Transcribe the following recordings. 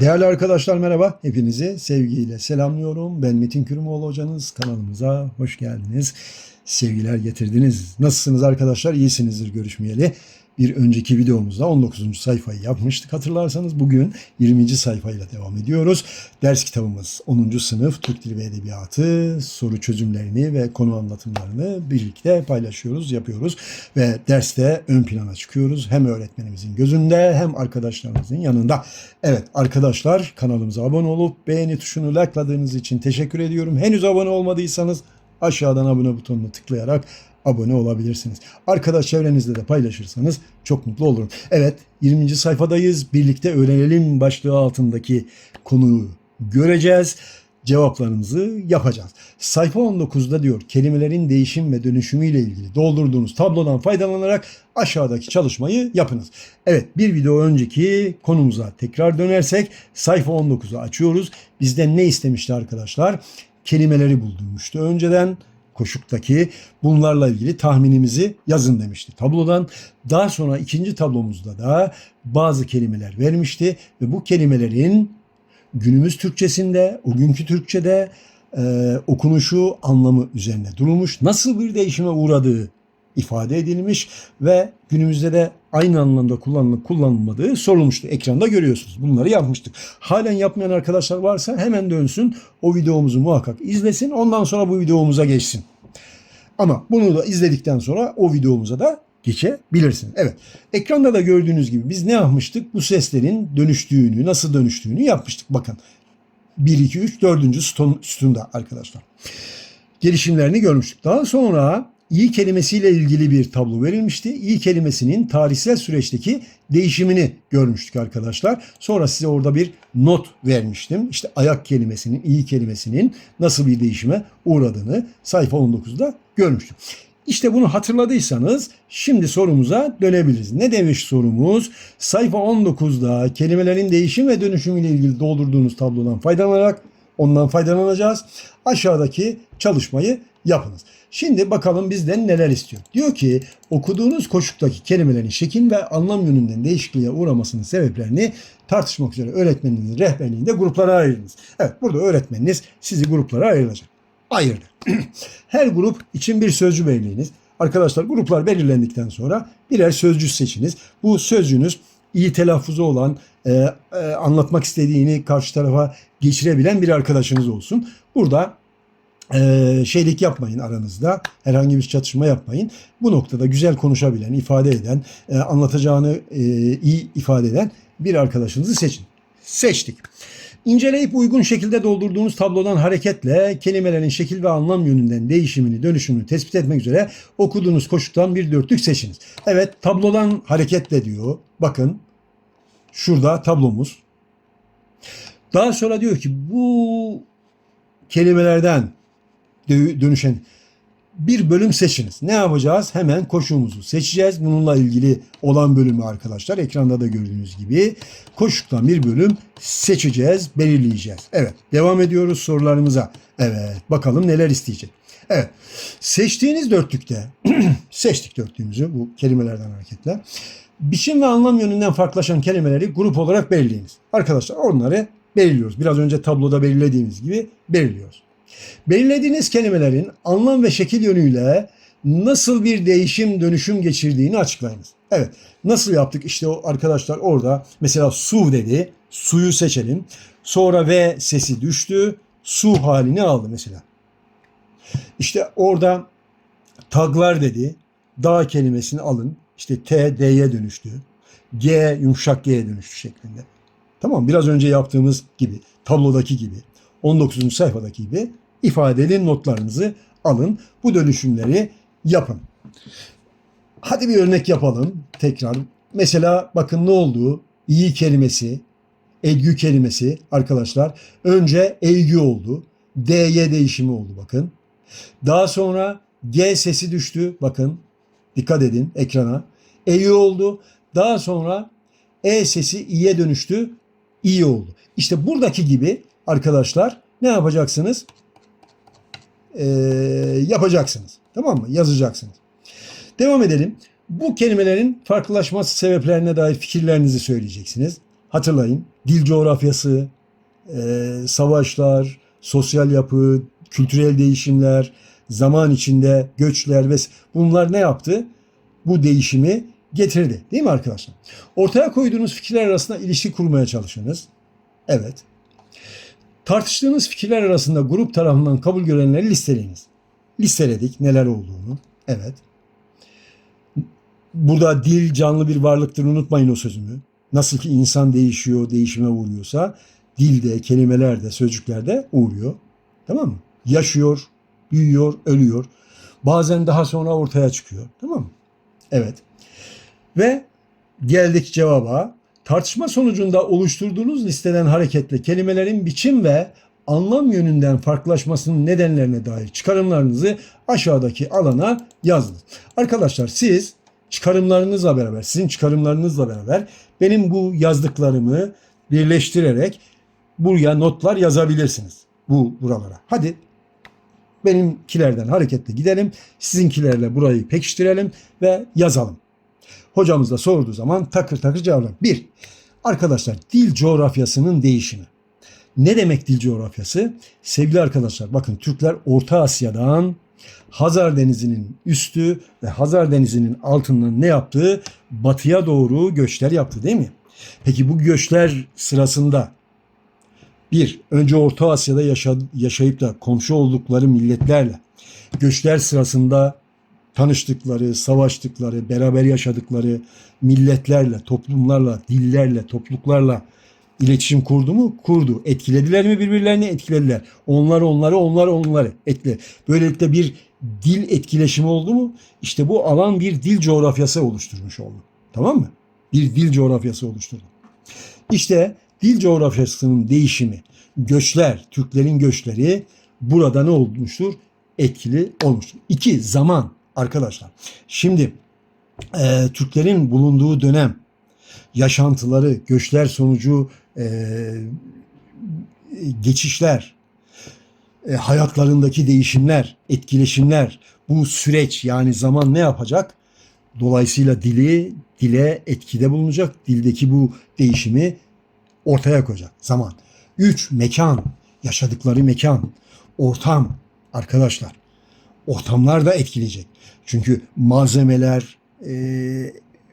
Değerli arkadaşlar merhaba. Hepinizi sevgiyle selamlıyorum. Ben Metin Kürümoğlu hocanız. Kanalımıza hoş geldiniz. Sevgiler getirdiniz. Nasılsınız arkadaşlar? İyisinizdir görüşmeyeli. Bir önceki videomuzda 19. sayfayı yapmıştık. Hatırlarsanız bugün 20. sayfayla devam ediyoruz. Ders kitabımız 10. sınıf Türk Dili ve Edebiyatı soru çözümlerini ve konu anlatımlarını birlikte paylaşıyoruz, yapıyoruz. Ve derste ön plana çıkıyoruz. Hem öğretmenimizin gözünde hem arkadaşlarımızın yanında. Evet arkadaşlar kanalımıza abone olup beğeni tuşunu like'ladığınız için teşekkür ediyorum. Henüz abone olmadıysanız aşağıdan abone butonuna tıklayarak abone olabilirsiniz. Arkadaş çevrenizde de paylaşırsanız çok mutlu olurum. Evet 20. sayfadayız. Birlikte öğrenelim başlığı altındaki konuyu göreceğiz. Cevaplarımızı yapacağız. Sayfa 19'da diyor kelimelerin değişim ve dönüşümüyle ilgili doldurduğunuz tablodan faydalanarak aşağıdaki çalışmayı yapınız. Evet bir video önceki konumuza tekrar dönersek sayfa 19'u açıyoruz. Bizden ne istemişti arkadaşlar? Kelimeleri buldurmuştu önceden koşuktaki bunlarla ilgili tahminimizi yazın demişti tablodan. Daha sonra ikinci tablomuzda da bazı kelimeler vermişti ve bu kelimelerin günümüz Türkçesinde, o günkü Türkçede e, okunuşu, anlamı üzerine durulmuş. Nasıl bir değişime uğradığı ifade edilmiş ve günümüzde de aynı anlamda kullanılıp kullanılmadığı sorulmuştu. Ekranda görüyorsunuz. Bunları yapmıştık. Halen yapmayan arkadaşlar varsa hemen dönsün. O videomuzu muhakkak izlesin. Ondan sonra bu videomuza geçsin. Ama bunu da izledikten sonra o videomuza da geçebilirsin. Evet. Ekranda da gördüğünüz gibi biz ne yapmıştık? Bu seslerin dönüştüğünü, nasıl dönüştüğünü yapmıştık. Bakın. 1, 2, 3, 4. Sütun, sütunda arkadaşlar. Gelişimlerini görmüştük. Daha sonra iyi kelimesiyle ilgili bir tablo verilmişti. İyi kelimesinin tarihsel süreçteki değişimini görmüştük arkadaşlar. Sonra size orada bir not vermiştim. İşte ayak kelimesinin, iyi kelimesinin nasıl bir değişime uğradığını sayfa 19'da görmüştük. İşte bunu hatırladıysanız şimdi sorumuza dönebiliriz. Ne demiş sorumuz? Sayfa 19'da kelimelerin değişim ve dönüşümüyle ilgili doldurduğunuz tablodan faydalanarak ondan faydalanacağız. Aşağıdaki çalışmayı yapınız. Şimdi bakalım bizden neler istiyor. Diyor ki okuduğunuz koşuktaki kelimelerin şekil ve anlam yönünden değişikliğe uğramasının sebeplerini tartışmak üzere öğretmeninizin rehberliğinde gruplara ayırınız. Evet burada öğretmeniniz sizi gruplara ayıracak. Ayırdı. Her grup için bir sözcü belirleyiniz. Arkadaşlar gruplar belirlendikten sonra birer sözcü seçiniz. Bu sözcüğünüz iyi telaffuzu olan, e, e, anlatmak istediğini karşı tarafa geçirebilen bir arkadaşınız olsun. Burada e, şeylik yapmayın aranızda. Herhangi bir çatışma yapmayın. Bu noktada güzel konuşabilen, ifade eden, e, anlatacağını e, iyi ifade eden bir arkadaşınızı seçin. Seçtik. İnceleyip uygun şekilde doldurduğunuz tablodan hareketle kelimelerin şekil ve anlam yönünden değişimini, dönüşümünü tespit etmek üzere okuduğunuz koşuktan bir dörtlük seçiniz. Evet tablodan hareketle diyor. Bakın şurada tablomuz. Daha sonra diyor ki bu kelimelerden dönüşen bir bölüm seçiniz. Ne yapacağız? Hemen koşuğumuzu seçeceğiz. Bununla ilgili olan bölümü arkadaşlar ekranda da gördüğünüz gibi koşuktan bir bölüm seçeceğiz, belirleyeceğiz. Evet, devam ediyoruz sorularımıza. Evet, bakalım neler isteyecek. Evet, seçtiğiniz dörtlükte, seçtik dörtlüğümüzü bu kelimelerden hareketle. Biçim ve anlam yönünden farklılaşan kelimeleri grup olarak belirleyiniz. Arkadaşlar onları belirliyoruz. Biraz önce tabloda belirlediğimiz gibi belirliyoruz. Belirlediğiniz kelimelerin anlam ve şekil yönüyle nasıl bir değişim dönüşüm geçirdiğini açıklayınız. Evet nasıl yaptık işte o arkadaşlar orada mesela su dedi suyu seçelim sonra V sesi düştü su halini aldı mesela. İşte orada taglar dedi dağ kelimesini alın işte T D'ye dönüştü G yumuşak G'ye dönüştü şeklinde. Tamam biraz önce yaptığımız gibi tablodaki gibi 19. sayfadaki gibi ifadeli notlarınızı alın. Bu dönüşümleri yapın. Hadi bir örnek yapalım tekrar. Mesela bakın ne oldu? İyi kelimesi, eggü kelimesi arkadaşlar. Önce eygü oldu. D'ye değişimi oldu bakın. Daha sonra G sesi düştü. Bakın dikkat edin ekrana. E'yü oldu. Daha sonra E sesi i'ye dönüştü. İyi oldu. İşte buradaki gibi arkadaşlar ne yapacaksınız? Ee, yapacaksınız. Tamam mı? Yazacaksınız. Devam edelim. Bu kelimelerin farklılaşması sebeplerine dair fikirlerinizi söyleyeceksiniz. hatırlayın dil coğrafyası, e, savaşlar, sosyal yapı, kültürel değişimler, zaman içinde göçler ve bunlar ne yaptı? Bu değişimi getirdi. Değil mi arkadaşlar? Ortaya koyduğunuz fikirler arasında ilişki kurmaya çalışınız. Evet. Tartıştığınız fikirler arasında grup tarafından kabul görenleri listeleyiniz. Listeledik neler olduğunu. Evet. Burada dil canlı bir varlıktır unutmayın o sözümü. Nasıl ki insan değişiyor, değişime uğruyorsa dilde, kelimelerde, sözcüklerde uğruyor. Tamam mı? Yaşıyor, büyüyor, ölüyor. Bazen daha sonra ortaya çıkıyor. Tamam mı? Evet. Ve geldik cevaba. Tartışma sonucunda oluşturduğunuz listeden hareketle kelimelerin biçim ve anlam yönünden farklılaşmasının nedenlerine dair çıkarımlarınızı aşağıdaki alana yazın. Arkadaşlar siz çıkarımlarınızla beraber, sizin çıkarımlarınızla beraber benim bu yazdıklarımı birleştirerek buraya notlar yazabilirsiniz. Bu buralara. Hadi benimkilerden hareketle gidelim. Sizinkilerle burayı pekiştirelim ve yazalım. Hocamız da sorduğu zaman takır takır cevaplar. Bir, arkadaşlar dil coğrafyasının değişimi. Ne demek dil coğrafyası? Sevgili arkadaşlar bakın Türkler Orta Asya'dan Hazar Denizi'nin üstü ve Hazar Denizi'nin altından ne yaptığı batıya doğru göçler yaptı değil mi? Peki bu göçler sırasında bir, önce Orta Asya'da yaşa, yaşayıp da komşu oldukları milletlerle göçler sırasında tanıştıkları, savaştıkları, beraber yaşadıkları milletlerle, toplumlarla, dillerle, topluluklarla iletişim kurdu mu? Kurdu. Etkilediler mi birbirlerini? Etkilediler. Onlar onları, onlar onları etkiledi. Böylelikle bir dil etkileşimi oldu mu? İşte bu alan bir dil coğrafyası oluşturmuş oldu. Tamam mı? Bir dil coğrafyası oluşturdu. İşte dil coğrafyasının değişimi, göçler, Türklerin göçleri burada ne olmuştur? Etkili olmuştur. İki, zaman arkadaşlar. Şimdi e, Türklerin bulunduğu dönem, yaşantıları, göçler sonucu e, geçişler, e, hayatlarındaki değişimler, etkileşimler, bu süreç yani zaman ne yapacak? Dolayısıyla dili dile etkide bulunacak. Dildeki bu değişimi ortaya koyacak zaman. Üç, mekan. Yaşadıkları mekan. Ortam arkadaşlar. Ortamlar da etkileyecek. Çünkü malzemeler, e,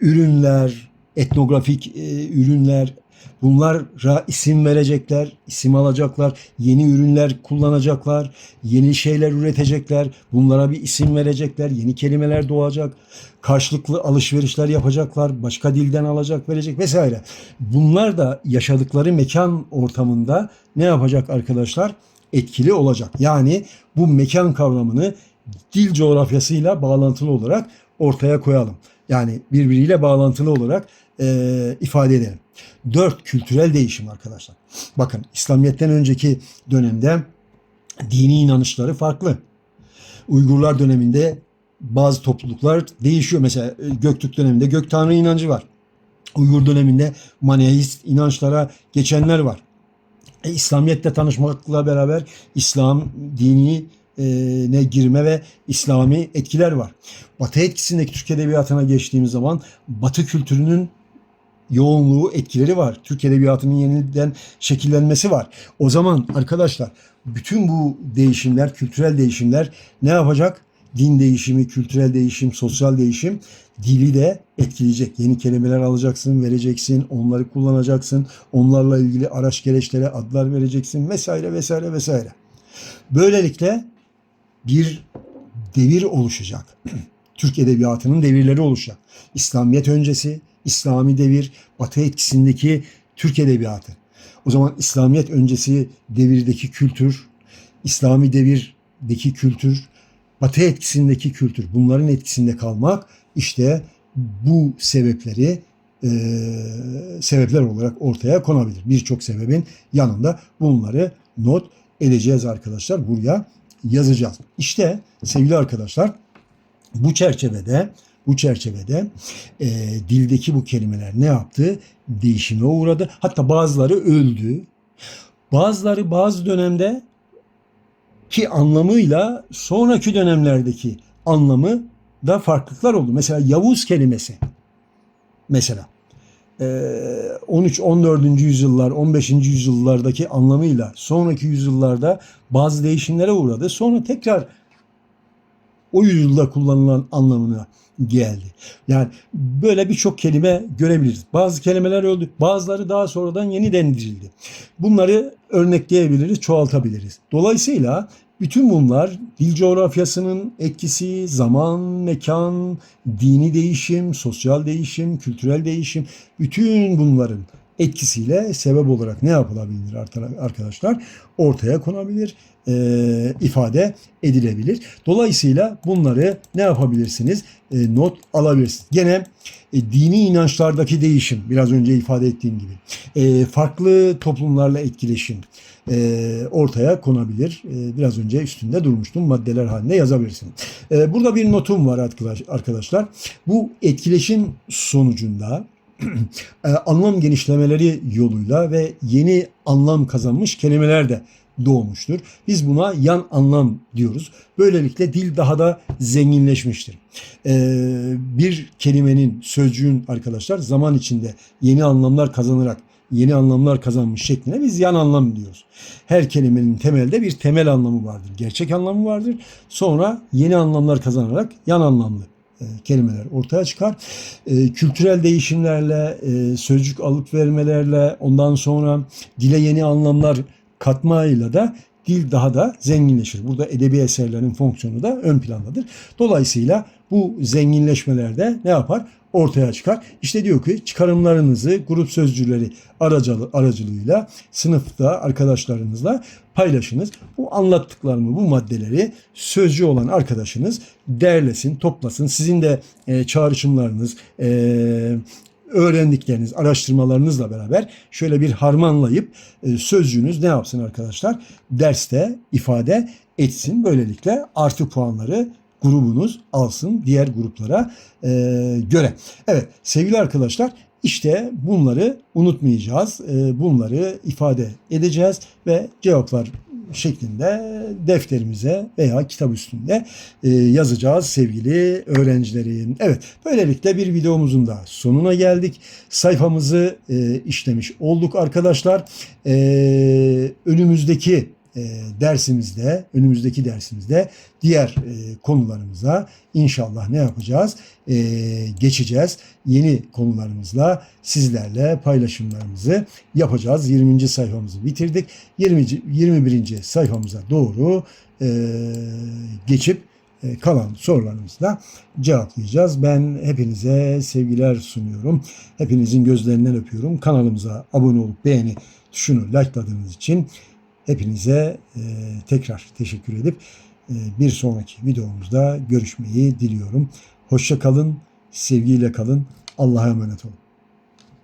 ürünler, etnografik e, ürünler bunlara isim verecekler, isim alacaklar, yeni ürünler kullanacaklar, yeni şeyler üretecekler, bunlara bir isim verecekler, yeni kelimeler doğacak, karşılıklı alışverişler yapacaklar, başka dilden alacak, verecek vesaire. Bunlar da yaşadıkları mekan ortamında ne yapacak arkadaşlar? Etkili olacak. Yani bu mekan kavramını dil coğrafyasıyla bağlantılı olarak ortaya koyalım. Yani birbiriyle bağlantılı olarak e, ifade edelim. Dört, kültürel değişim arkadaşlar. Bakın İslamiyet'ten önceki dönemde dini inanışları farklı. Uygurlar döneminde bazı topluluklar değişiyor. Mesela Göktürk döneminde Gök Tanrı inancı var. Uygur döneminde Maneist inançlara geçenler var. E, İslamiyet'te tanışmakla beraber İslam dini ne girme ve İslami etkiler var. Batı etkisindeki Türk Edebiyatı'na geçtiğimiz zaman Batı kültürünün yoğunluğu, etkileri var. Türk Edebiyatı'nın yeniden şekillenmesi var. O zaman arkadaşlar bütün bu değişimler, kültürel değişimler ne yapacak? Din değişimi, kültürel değişim, sosyal değişim dili de etkileyecek. Yeni kelimeler alacaksın, vereceksin, onları kullanacaksın. Onlarla ilgili araç gereçlere adlar vereceksin vesaire vesaire vesaire. Böylelikle bir devir oluşacak. Türk Edebiyatı'nın devirleri oluşacak. İslamiyet öncesi, İslami devir, Batı etkisindeki Türk Edebiyatı. O zaman İslamiyet öncesi devirdeki kültür, İslami devirdeki kültür, Batı etkisindeki kültür. Bunların etkisinde kalmak işte bu sebepleri e, sebepler olarak ortaya konabilir. Birçok sebebin yanında bunları not edeceğiz arkadaşlar. Buraya yazacağız. İşte sevgili arkadaşlar bu çerçevede bu çerçevede e, dildeki bu kelimeler ne yaptı? Değişime uğradı. Hatta bazıları öldü. Bazıları bazı dönemde ki anlamıyla sonraki dönemlerdeki anlamı da farklılıklar oldu. Mesela Yavuz kelimesi mesela 13-14. yüzyıllar, 15. yüzyıllardaki anlamıyla sonraki yüzyıllarda bazı değişimlere uğradı. Sonra tekrar o yüzyılda kullanılan anlamına geldi. Yani böyle birçok kelime görebiliriz. Bazı kelimeler öldü, bazıları daha sonradan yeniden dirildi. Bunları örnekleyebiliriz, çoğaltabiliriz. Dolayısıyla bütün bunlar dil coğrafyasının etkisi, zaman, mekan, dini değişim, sosyal değişim, kültürel değişim, bütün bunların etkisiyle sebep olarak ne yapılabilir arkadaşlar? Ortaya konabilir, e, ifade edilebilir. Dolayısıyla bunları ne yapabilirsiniz? E, not alabilirsiniz. Gene e, dini inançlardaki değişim, biraz önce ifade ettiğim gibi, e, farklı toplumlarla etkileşim e, ortaya konabilir. E, biraz önce üstünde durmuştum. Maddeler halinde yazabilirsiniz. E, burada bir notum var arkadaş, arkadaşlar. Bu etkileşim sonucunda anlam genişlemeleri yoluyla ve yeni anlam kazanmış kelimeler de doğmuştur. Biz buna yan anlam diyoruz. Böylelikle dil daha da zenginleşmiştir. Ee, bir kelimenin, sözcüğün arkadaşlar zaman içinde yeni anlamlar kazanarak yeni anlamlar kazanmış şekline biz yan anlam diyoruz. Her kelimenin temelde bir temel anlamı vardır. Gerçek anlamı vardır. Sonra yeni anlamlar kazanarak yan anlamlı e, kelimeler ortaya çıkar. E, kültürel değişimlerle, e, sözcük alıp vermelerle, ondan sonra dile yeni anlamlar katmayla da dil daha da zenginleşir. Burada edebi eserlerin fonksiyonu da ön plandadır. Dolayısıyla bu zenginleşmelerde ne yapar? Ortaya çıkar. İşte diyor ki çıkarımlarınızı grup sözcüleri aracılı, aracılığıyla sınıfta arkadaşlarınızla paylaşınız. Bu anlattıklarımı, bu maddeleri sözcü olan arkadaşınız derlesin, toplasın. Sizin de e, çağrışımlarınız, e, öğrendikleriniz, araştırmalarınızla beraber şöyle bir harmanlayıp e, sözcüğünüz ne yapsın arkadaşlar? Derste ifade etsin. Böylelikle artı puanları grubunuz alsın diğer gruplara e, göre. Evet sevgili arkadaşlar işte bunları unutmayacağız. E, bunları ifade edeceğiz ve cevaplar şeklinde defterimize veya kitap üstünde e, yazacağız sevgili öğrencilerim. Evet böylelikle bir videomuzun da sonuna geldik. Sayfamızı e, işlemiş olduk arkadaşlar. E, önümüzdeki dersimizde, önümüzdeki dersimizde diğer e, konularımıza inşallah ne yapacağız? E, geçeceğiz. Yeni konularımızla sizlerle paylaşımlarımızı yapacağız. 20. sayfamızı bitirdik. 20. 21. sayfamıza doğru e, geçip e, kalan sorularımızı da cevaplayacağız. Ben hepinize sevgiler sunuyorum. Hepinizin gözlerinden öpüyorum. Kanalımıza abone olup beğeni tuşunu likeladığınız için Hepinize e, tekrar teşekkür edip e, bir sonraki videomuzda görüşmeyi diliyorum. Hoşça kalın, sevgiyle kalın, Allah'a emanet olun.